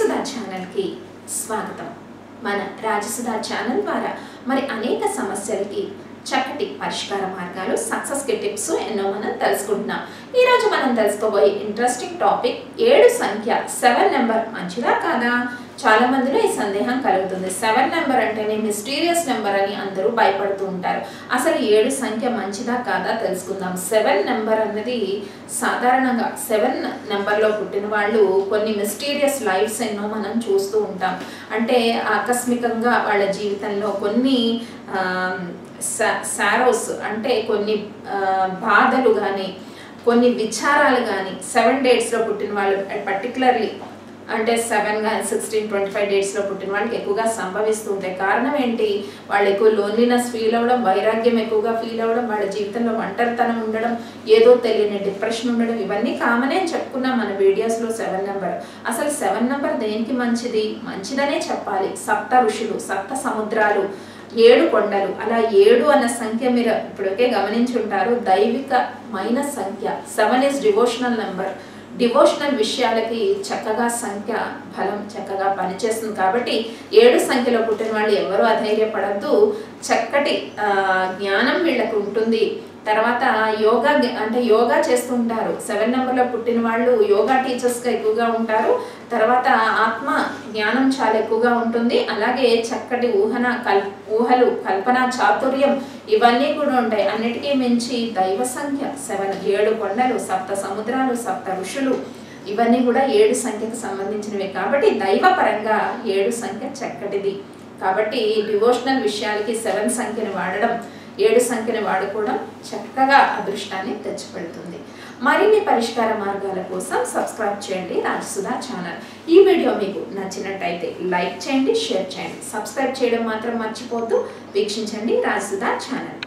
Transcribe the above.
రాజసుధా ఛానల్కి స్వాగతం. మన రాజసుధా ఛానల్ ద్వారా మరి అనేక సమస్యలకి చక్కటి పరిష్కార మార్గాలు సక్సెస్కి టిప్స్ ఎన్నో మనం తెలుసుకుంటున్నాం. ఈరోజు మనం తెలుసుకోబోయే ఇంట్రెస్టింగ్ టాపిక్ ఏడు సంఖ్య సెవెన్ నెంబర్ మంచిదా కాదా? చాలా మందిలో ఈ సందేహం కలుగుతుంది. సెవెన్ నెంబర్ అంటేనే మిస్టీరియస్ నెంబర్ అని అందరూ భయపడుతూ ఉంటారు. అసలు ఏడు సంఖ్య మంచిదా కాదా తెలుసుకుందాం. సెవెన్ నెంబర్ అన్నది సాధారణంగా సెవెన్ నెంబర్లో పుట్టిన వాళ్ళు కొన్ని మిస్టీరియస్ లైఫ్స్ ఎన్నో మనం చూస్తూ ఉంటాం. అంటే ఆకస్మికంగా వాళ్ళ జీవితంలో కొన్ని సారోస్ అంటే కొన్ని బాధలు కానీ కొన్ని విచారాలు కానీ సెవెన్ డేట్స్లో పుట్టిన వాళ్ళు పర్టికులర్లీ అంటే సెవెన్ కానీ సిక్స్టీన్ ట్వంటీ ఫైవ్ డేట్స్లో పుట్టిన వాళ్ళకి ఎక్కువగా సంభవిస్తూ ఉంటాయి కారణం ఏంటి? వాళ్ళు ఎక్కువ లోన్లీనెస్ ఫీల్ అవ్వడం వైరాగ్యం ఎక్కువగా ఫీల్ అవ్వడం వాళ్ళ జీవితంలో ఒంటరితనం ఉండడం ఏదో తెలియని డిప్రెషన్ ఉండడం ఇవన్నీ కామనే అని చెప్పుకున్నాం మన వీడియోస్లో సెవెన్ నెంబర్ అసలు సెవెన్ నెంబర్ దేనికి మంచిది? మంచిదనే చెప్పాలి. సప్త ఋషులు సప్త సముద్రాలు ఏడు కొండలు. అలా ఏడు అన్న సంఖ్య మీరు ఇప్పటికే గమనించుంటారు. దైవికమైన సంఖ్య. Seven is devotional number devotional విషయాలకి చక్కగా సంఖ్య ఫలం చక్కగా పనిచేస్తుంది కాబట్టి ఏడు సంఖ్యలో పుట్టిన వాళ్ళు ఎవరూ అధైర్యపడద్దు. చక్కటి ఆ, జ్ఞానం వీళ్ళకు ఉంటుంది. తర్వాత యోగా అంటే యోగా చేస్తుంటారు. సెవెన్ నెంబర్లో పుట్టిన వాళ్ళు యోగా టీచర్స్గా ఎక్కువగా ఉంటారు. తర్వాత ఆత్మ జ్ఞానం చాలా ఎక్కువగా ఉంటుంది. అలాగే చక్కటి ఊహన కల్ ఊహలు కల్పన చాతుర్యం ఇవన్నీ కూడా ఉంటాయి. అన్నిటికీ మించి దైవ సంఖ్య సెవెన్ ఏడు కొండలు సప్త సముద్రాలు సప్త ఋషులు ఇవన్నీ కూడా ఏడు సంఖ్యకు సంబంధించినవి. కాబట్టి దైవపరంగా ఏడు సంఖ్య చక్కటిది. కాబట్టి డివోషనల్ విషయాలకి సెవెన్ సంఖ్యను వాడడం ఏడు సంఖ్యను వాడుకోవడం చక్కగా అదృష్టాన్ని తెచ్చిపెడుతుంది. మరిన్ని పరిష్కార మార్గాల కోసం సబ్స్క్రైబ్ చేయండి రాజసుధా ఛానల్. ఈ వీడియో మీకు నచ్చినట్టయితే లైక్ చేయండి షేర్ చేయండి. సబ్స్క్రైబ్ చేయడం మాత్రం మర్చిపోద్దు వీక్షించండి రాజసుధా ఛానల్.